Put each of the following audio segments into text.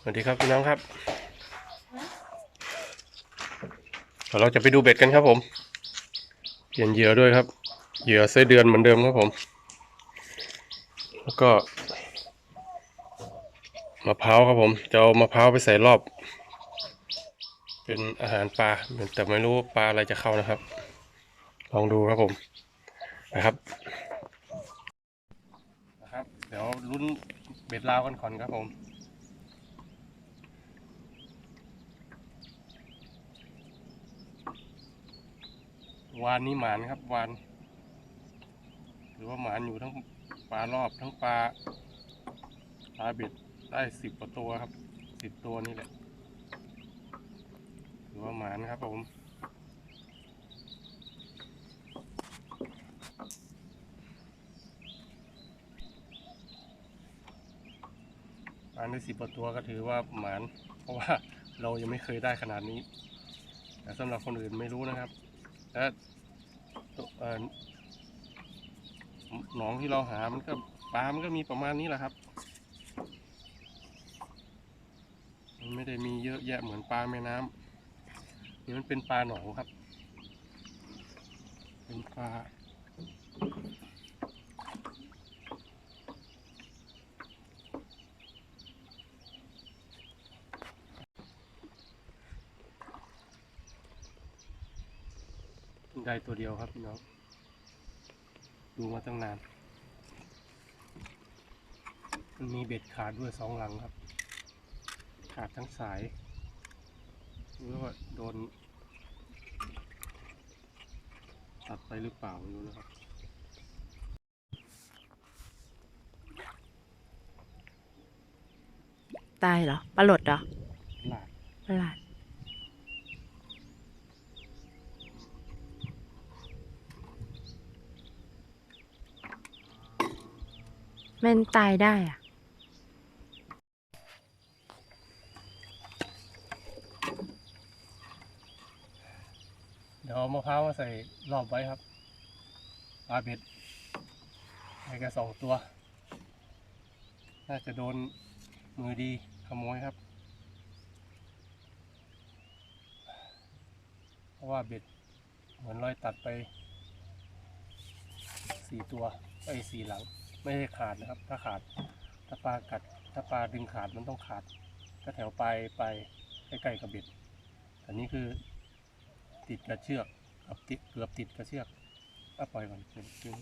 สวัสดีครับพี่น้องครับเราจะไปดูเบ็ดกันครับผมเปลี่ยนเหยื่อด้วยครับ เหยื่อไส้เดือนเหมือนเดิมครับผม แล้วก็มะพร้าวครับผม จะเอามะพร้าวไปใส่รอบ เป็นอาหารปลาแต่ไม่รู้ปลาอะไรจะเข้านะครับ ลองดูครับผมนะครับนะครับ เดี๋ยวลุ้นเบ็ดลาวกันก่อนครับผม วานนี้หมานครับวาน หรือว่าหมานอยู่ทั้งปลารอบทั้งปลาปลาเบ็ดได้สิบกว่าตัวครับสิบตัวนี่แหละถือว่าหมานครับผมปลาได้สิบกว่าตัวก็ถือว่าหมาน เพราะว่าเรายังไม่เคยได้ขนาดนี้ แต่สำหรับคนอื่นไม่รู้นะครับ และตัวเอ่อหนองที่เราหามันก็ปลา มันก็มีประมาณนี้แหละครับ มันไม่ได้มีเยอะแยะเหมือนปลาแม่น้ำนี่มันเป็นปลาหนองครับ เป็นปลา ได้ตัวเดียวครับพี่น้องดูมาตั้งนาน มันมีเบ็ดขาดด้วยสองหลังครับ ขาดทั้งสายหรือว่าโดน ตัดไปหรือเปล่าไม่รู้นะครับตายเหรอปลาหลดเหรอ หลาดปลาหลาด มันตายได้อะเดี๋ยวเอามะพร้าวมาใส่รอบไว้ครับปลาเบ็ดให้แค่สองตัว น่าจะโดนมือดีขโมยครับ เพราะว่าเบ็ดเหมือนรอยตัดไปสี่ตัวไอ้สี่หลัง ไม่ได้ขาดนะครับ ถ้าขาดถ้าปลากัด ถ้าปลาดึงขาดมันต้องขาดก็แถวปลายปลายใกล้ๆกับเบ็ดอันนี้คือติดกับเชือกกับติดเกือบติดกับเชือกเอาปล่อยก่อนจึง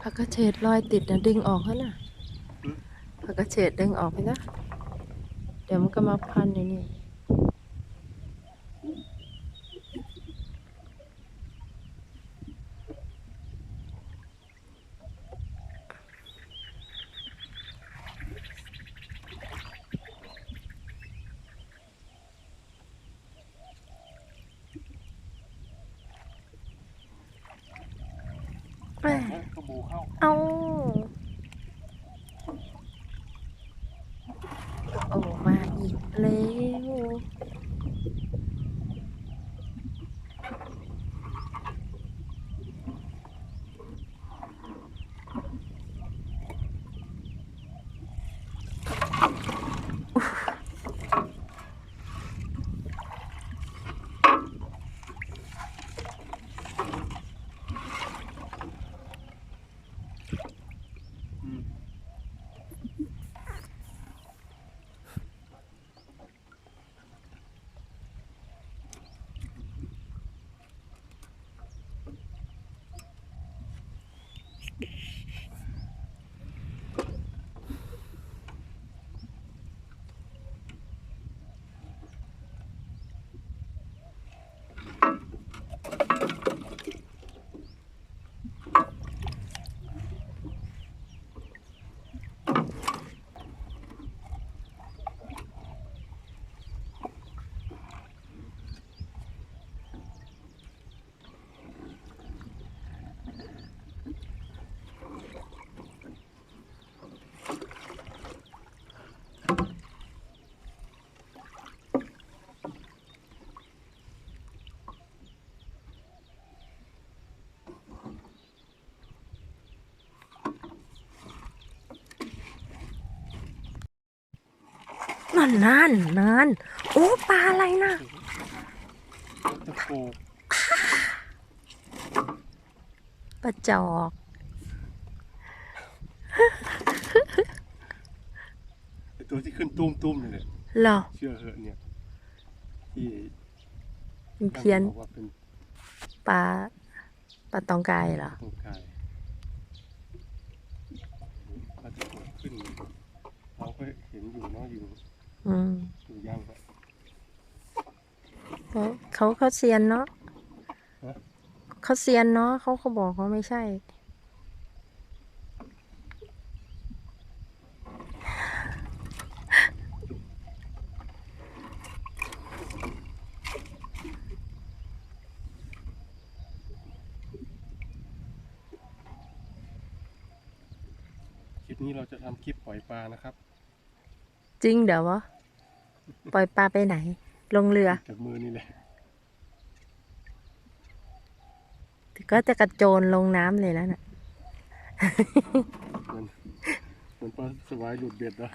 พักกระเฉดรอยติดนะดึงออกแล้วนะ ผักกระเฉดดึงออกไปนะ เดี๋ยวมันก็มาพันอยู่นี่แม่กระบูเข้าเอา นั่นนั่นนั่นโอ้ปลาอะไรนะตะโกปลาจอกไอตัวที่ขึ้นตุ้มตุ้มๆนี่แหละเหรอเชื่อเหอะเนี่ยที่มันเพี้ยนบอกว่าเป็นปลาปลาตองกายเหรอตรงกายก็จะเกิดขึ้นเราก็เห็นอยู่เนาะอยู่ อืมอยู่ย่างก็เพราะเขาเขาเซียนเนาะฮะเขาเซียนเนาะเขาเขาบอกเขาไม่ใช่ คลิปนี้เราจะทำคลิปปล่อยปลานะครับ จริงเดี๋ยววะปล่อยปลาไปไหน ลงเรือจากมือนี่แหละก็จะกระโจนลงน้ำเลยแล้วน่ะมันมันปลาสวายหลุดเบ็ดเนาะ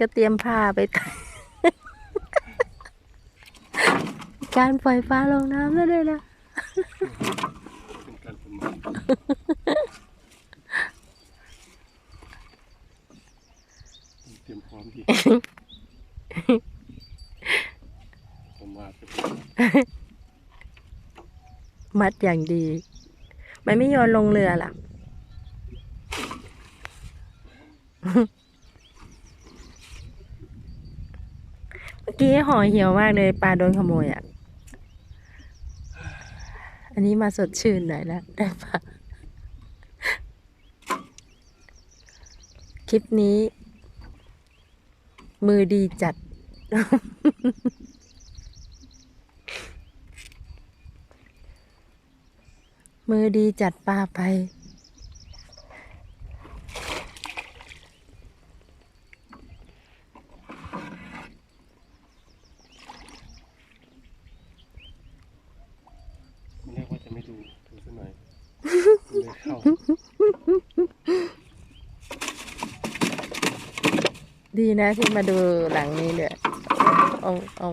ก็เตรียมผ้าไปตากการปล่อยปลาลงน้ำแล้วด้วยนะเป็นการประมาทเตรียมพร้อมดีประมาทไปมัดอย่างดี มันไม่โยนลงเรือล่ะ มื่อกี้ห่อเหี่ยวมากเลยปลาโดนขโมยอะ อันนี้มาสดชื่นหน่อยแล้วได้ปลาคลิปนี้ มือดีจัด มือดีจัดปลาไป ไม่เรียกว่าจะไม่ดูดูสักหน่อยเลยเข้า ดีนะที่มาดูหลังนี้เลยเอาเอา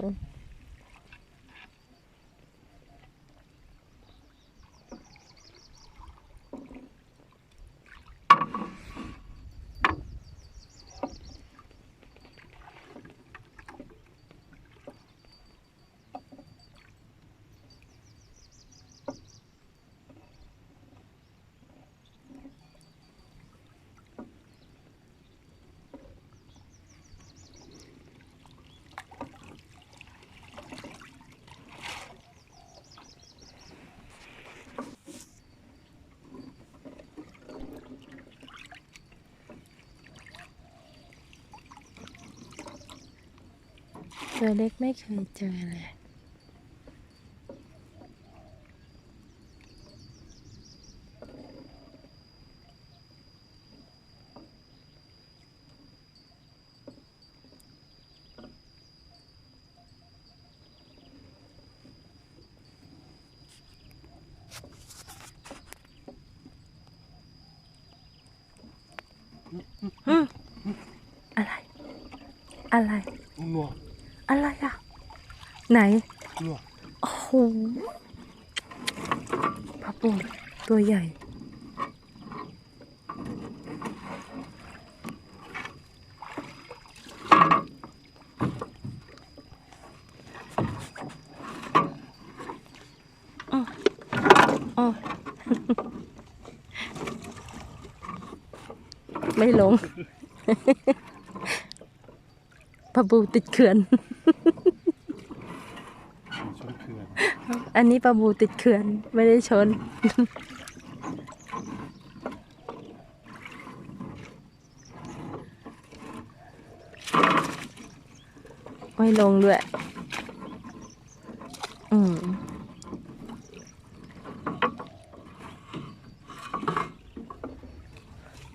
ตัวเล็กไม่เคยเจอเลยอืมอะไร อะไร งัว อะไรอะ ไหนงัวโอ้โหปลาปูตัวใหญ่ อ๋ออ๋อ ไม่ลงปลาบูติดเขื่อน ชนเขื่อน อันนี้ปลาบูติดเขื่อน ไม่ได้ชน ไม่ลงด้วย อืม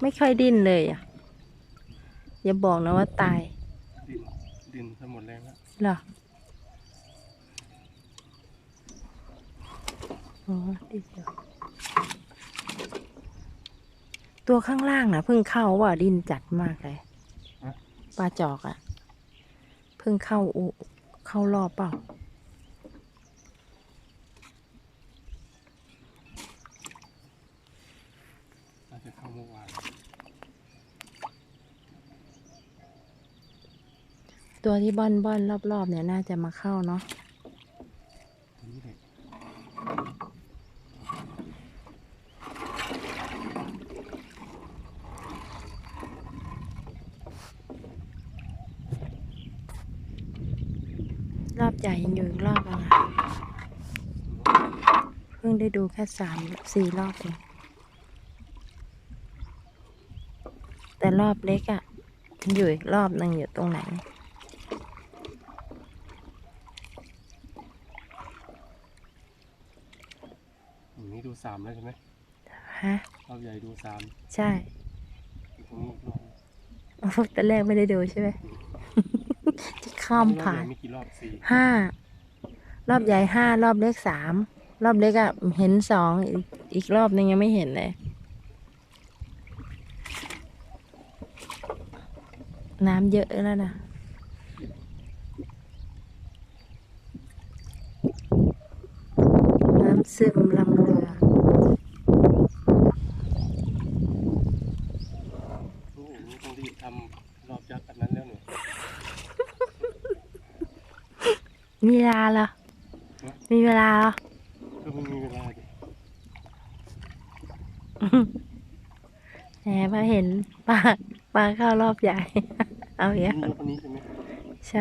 ไม่ค่อยดิ้นเลยอะ อย่าบอกนะว่าตาย ดินดินทั้งหมดแรงแล้ว เหรอ โอ้ดีเดียวตัวข้างล่างนะเพิ่งเข้าว่าดินจัดมากเลยปลาจอกอะเพิ่งเข้าอุเข้ารอบเปล่าน่าจะเข้าเมื่อวานตัวที่บ้อนบ้อนรอบๆเนี่ยน่าจะมาเข้าเนาะ ตรงนี้เลย รอบใหญ่ยังอยู่อีกรอบอะค่ะเพิ่งได้ดูแค่สามสี่รอบเองแต่รอบเล็กอะมันอยู่อีกรอบหนึ่งอยู่ตรงไหนตรงนี้ดูสามแล้วใช่ไหมฮะรอบใหญ่ดูสามใช่ตรงนี้อีกรอบอ๋อตอนแรกไม่ได้ดูใช่ไหมที่ข้ามผ่ารอบนใหญ่มีกี่รอบสี่ห้ารอบใหญ่ห้ารอบเล็กสาม รอบเล็กอะเห็นสองอีกอีกรอบนึงยังไม่เห็นเลย น้ำเยอะแล้วนะน้ำซึมลำเรือโอ้โหนี่ต้องรีบทำรอบยักษ์อันนั้นแล้วเนี่ยมีเวลาเหรอ มีเวลาเหรอ ก็ไม่มีเวลาดิ แห มพอเห็นปลาปลาเข้ารอบใหญ่ เอาอย่างนี่เงี้ยยกอันนี้ใช่ไหมใช่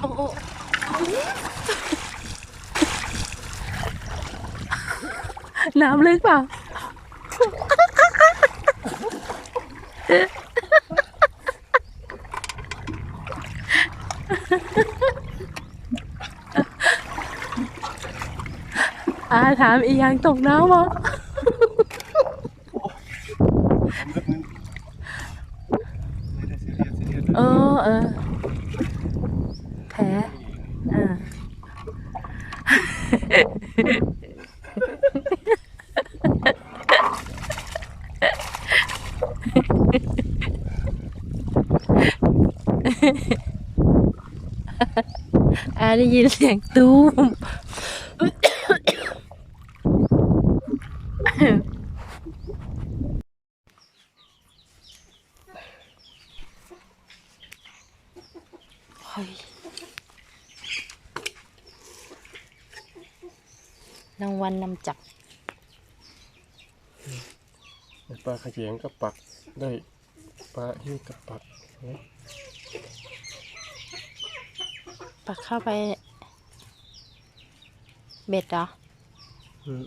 โอ้โอ้น้ำลึกเปล่าอาถามอีกอย่างตกน้ำเหรอ ทำแบบนึงไม่ได้ซีเรียสซีเรียส เออเออ แผลอ่า อาได้ยินเสียงตู้ม เฮ้ยรางวัลนำจับ ปลาขยงกับปักได้ปลาหิ้วกับปักเห็นไหมปักเข้าไป เบ็ดเหรออืม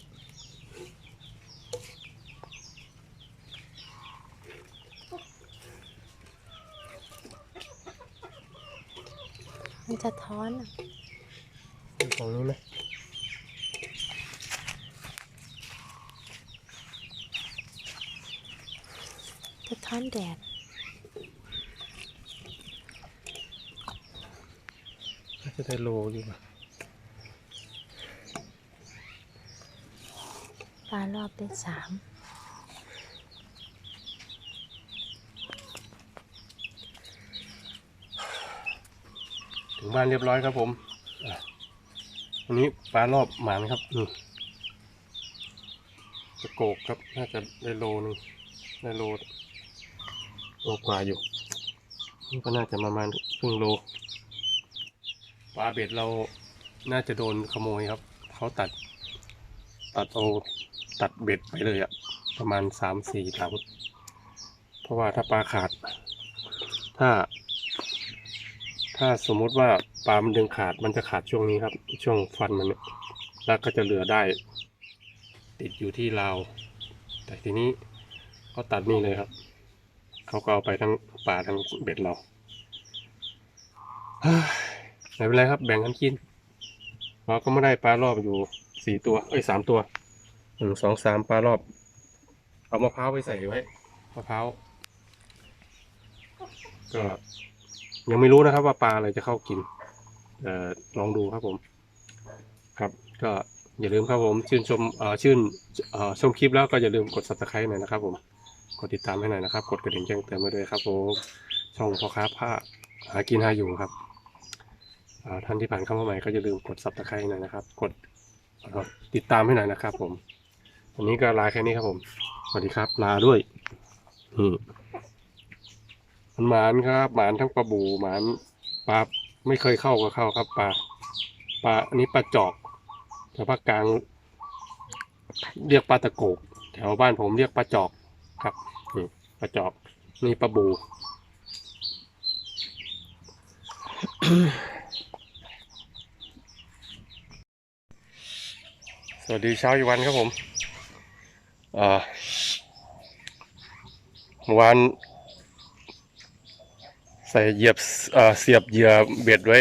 มันจะท้อนอะดูฝั่งนู้นไหม จะท้อนแดด น่าจะได้โลอยู่ป่ะปลารอบได้สามถึงบ้านเรียบร้อยครับผมอะวันนี้ปลารอบหมานครับนี่จะโกกครับ น่าจะได้โลหนึงได้โล โลกว่าอยู่นี่ก็น่าจะประมาณครึ่งโลปลาเบ็ดเราน่าจะโดนขโมยครับ เขาตัด ตัดเอาตัดเบ็ดไปเลยอะประมาณสามสี่ถังเพราะว่าถ้าปลาขาด ถ้า ถ้าสมมุติว่าปลามันดึงขาดมันจะขาดช่วงนี้ครับ ช่วงฟันมันเนี่ยแล้วก็จะเหลือได้ ติดอยู่ที่ราวแต่ทีนี้เขาตัดนี่เลยครับ เขาก็เอาไปทั้งปลาทั้งเบ็ดเราไม่เป็นไรครับ แบ่งกันกิน เราก็ไม่ได้ปลารอบอยู่สี่ตัว เอ้ยสามตัวหนึ่งสองสามปลารอบ เอามะพร้าวไปใส่ไว้มะพร้าวก็ยังไม่รู้นะครับว่าปลาอะไรจะเข้ากินเอ่อลองดูครับผม ครับ ก็อย่าลืมครับผม ชื่นชมเอ่อชื่นเอ่อชมคลิปแล้วก็อย่าลืมกด subscribe หน่อยนะครับผม ดติดตามให้หน่อยนะครับ กดกระดิ่งแจ้งเตือนไว้ด้วยครับผมช่องพ่อค้าผ้าหากินหาอยู่ครับท่านที่ผ่านเข้ามาใหม่ก็อย่าลืมกด subscribe หน่อยนะครับ กดติดตามให้หน่อยนะครับ ผมวันนี้ก็ลาแค่นี้ครับผมสวัสดีครับลาด้วยนี่มันหมานครับ หมานทั้งปลาบูหมานปลาไม่เคยเข้าก็เข้าครับปลาปลาอันนี้ปลาจอกแต่ภาคกลาง เรียกปลาตะโกกแถวบ้านผมเรียกปลาจอกครับ นี่ปลาจอกนี่ปลาบู สวัสดีเช้าอีกวันครับผมเมื่อวานใส่เหยียบเสียบเหยื่อเบ็ดไว้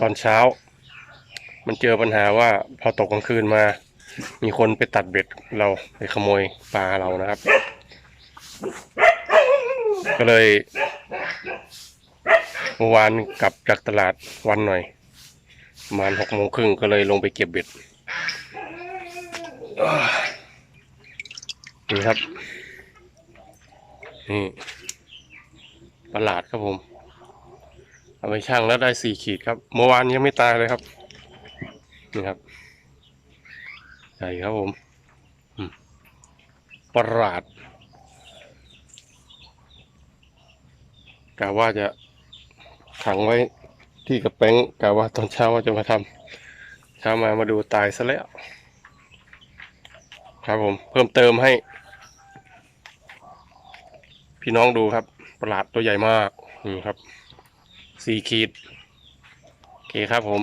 ตอนเช้า มันเจอปัญหาว่าพอตกกลางคืนมา มีคนไปตัดเบ็ดเราไปขโมยปลาเรานะครับ ก็เลยเมื่อวานกลับจากตลาดวันหน่อยประมาณหกโมงครึ่งก็เลยลงไปเก็บเบ็ดนี่ครับ นี่ประหลาดครับผม เอาไปช่างแล้วได้สี่ขีดครับ เมื่อวานยังไม่ตายเลยครับ นี่ครับใหญ่ครับผมประหลาด กะว่าจะขังไว้ที่กระแป้งกะว่าตอนเช้าว่าจะมาทำเช้ามามาดูตายซะแล้ว ครับผม เพิ่มเติมให้ พี่น้องดูครับ ประหลาดตัวใหญ่มากนี่ครับสี่ขีด โอเคครับผม